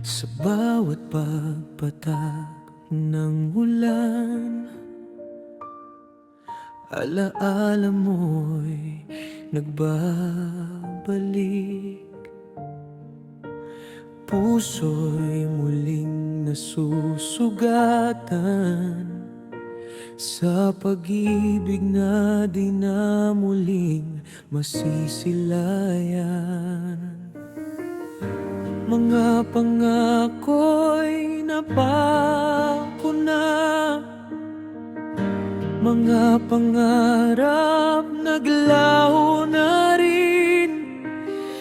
Sa bawat pagpatak ng ulan Alaala mo'y nagbabalik. Puso'y muling nasusugatan. Sa pag-ibig na di na muling masisilayan. Mga pangako'y napako na. Mga pangarap naglaho na rin.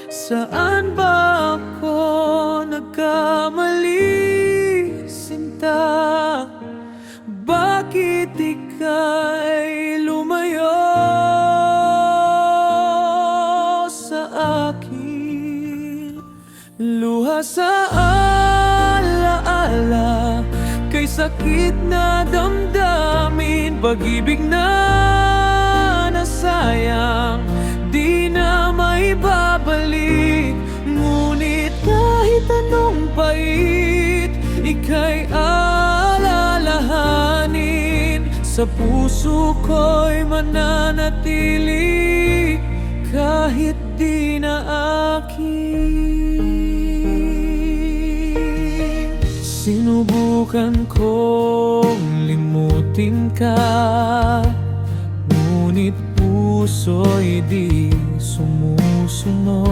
Saan ba ako nagkamali, sa alaala Kay sakit na damdamin Pag-ibig na nasayang Di na maibabalik. Ngunit kahit anong pait Ika'y alalahanin. Sa puso ko'y mananatili Kahit di na akin Sinubukan kong limutin ka Ngunit puso'y di sumusunod.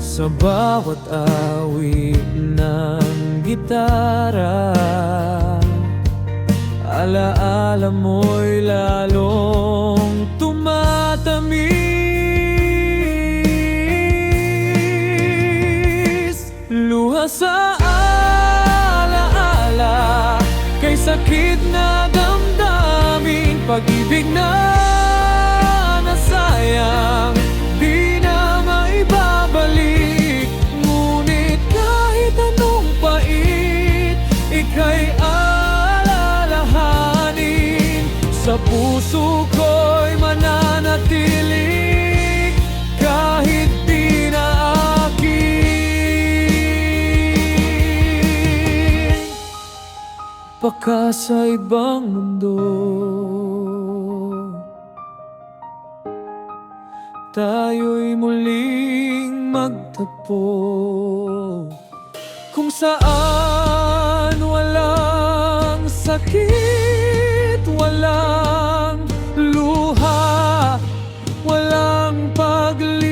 Sa bawat awit ng gitara Alaala mo'y lalong Luha sa alaala Kay sakit na damdamin Pag-ibig na nasayang Di na maibabalik. Ngunit kahit anong pait Ika'y alalahanin Sa puso ko'y Baka sa ibang mundo. Tayo'y muling magtagpo Kung saan walang sakit Walang luha Walang paglisan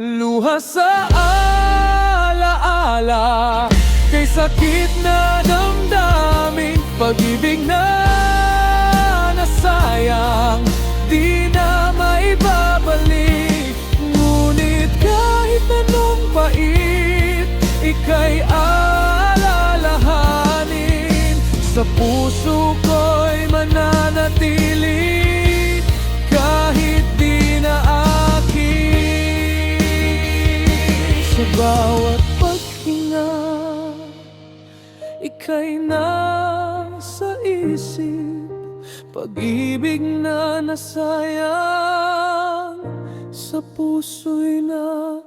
Luha sa alaala Kay sakit na damdamin Pag-ibig na nasayang Di na maibabalik. Ngunit kahit anong pait Ika'y alalahanin. Sa puso ko'y mananatili Kahit di akin. Bawat Ika'y nasa isip Pag-ibig na nasayang Sa puso'y na